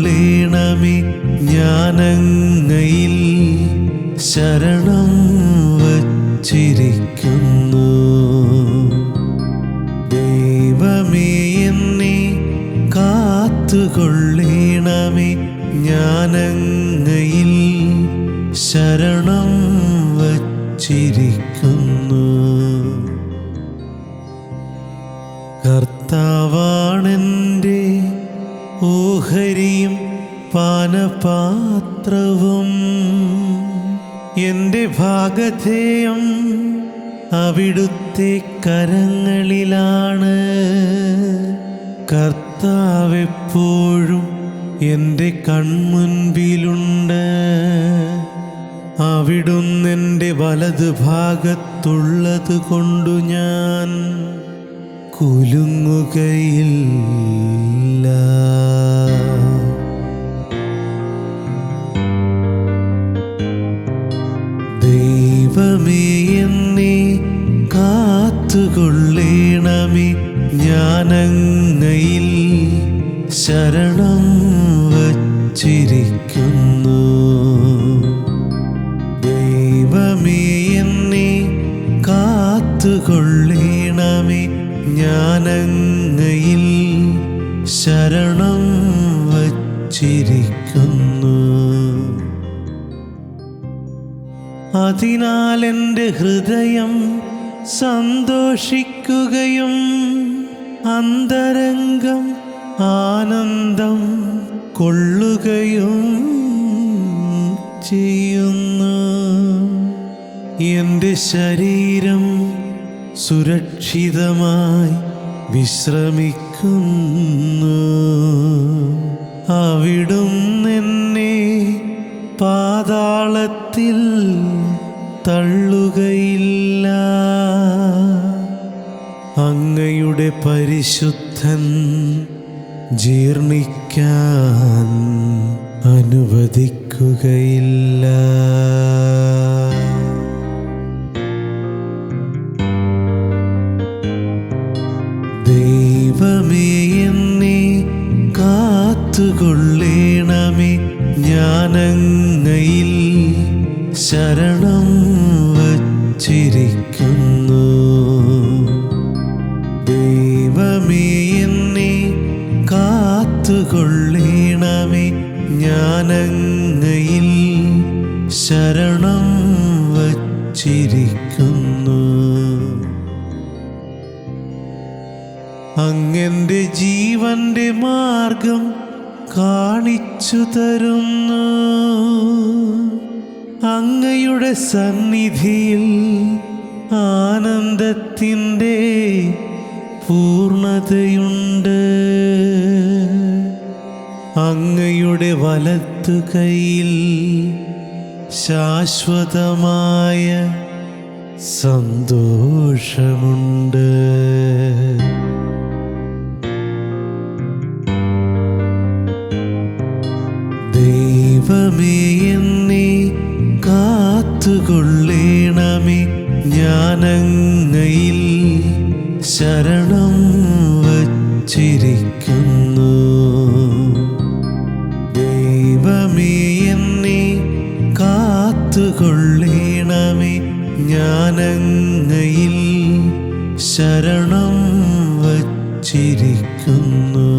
കാത്തുകൊള്ളേണമേ ഞാനങ്ങയിൽ ശരണം വച്ചിരിക്കുന്നു. ദൈവമേ എന്നെ കാത്തുകൊള്ളേണമേ ഞാനങ്ങയിൽ ശരണം വച്ചിരിക്കുന്നു. കർത്താവാണെന്റെ ഓഹരിയും പാനപാത്രവും എന്റെ ഭാഗധേയം അവിടുത്തെ കരങ്ങളിലാണ്. കർത്താവെപ്പോഴും എന്റെ കൺമുൻപിലുണ്ട്. അവിടുന്ന് എന്റെ വലത് ഭാഗത്തുള്ളത് കൊണ്ടു ഞാൻ കുലുങ്ങുകയില്ല. ദൈവമേ എന്നെ കാത്തുകൊള്ളേണമേ. ഞാനങ്ങയിൽ ശരണം വച്ചിരിക്കുന്നു. ദൈവമേ എന്നെ കാത്തുകൊള്ളേണമേ. ഞാനങ്ങയിൽ ശരണം വച്ചിരിക്കുന്നു. അതിനാൽ എന്റെ ഹൃദയം സന്തോഷിക്കുകയും അന്തരംഗം ആനന്ദം കൊള്ളുകയും ചെയ്യുന്നു. എന്റെ ശരീരം സുരക്ഷിതമായി വിശ്രമിക്കുന്നു. അവിടുന്ന് എന്നെ പാതാളത്തിൽ തള്ളുകയില്ല. അങ്ങയുടെ പരിശുദ്ധൻ ജീർണിക്കാൻ അനുവദിക്കുകയില്ല. ദൈവമേ എന്നെ കാത്തുകൊള്ളേണമേ. ഞാനങ്ങയിൽ ശരണം വച്ചിരിക്കുന്നു ദൈവമേ എന്നെ കാത്തുകൊള്ളേണമേ. ഞാനങ്ങയിൽ ശരണം വച്ചിരിക്കുന്നു. അങ്ങന്റെ ജീവന്റെ മാർഗം കാണിച്ചു തരുന്നു. അങ്ങയുടെ സന്നിധിയിൽ ആനന്ദത്തിന്റെ പൂർണതയുണ്ട്. അങ്ങയുടെ വലത്തു കൈയിൽ ശാശ്വതമായ സന്തോഷമുണ്ട്. ദൈവമേ കാത്തുകൊള്ളേണമേ ഞാനങ്ങയിൽ ശരണം വച്ചിരിക്കുന്നു. ദൈവമേ എന്നെ കാത്തുകൊള്ളേണമേ ഞാനങ്ങയിൽ ശരണം വച്ചിരിക്കുന്നു.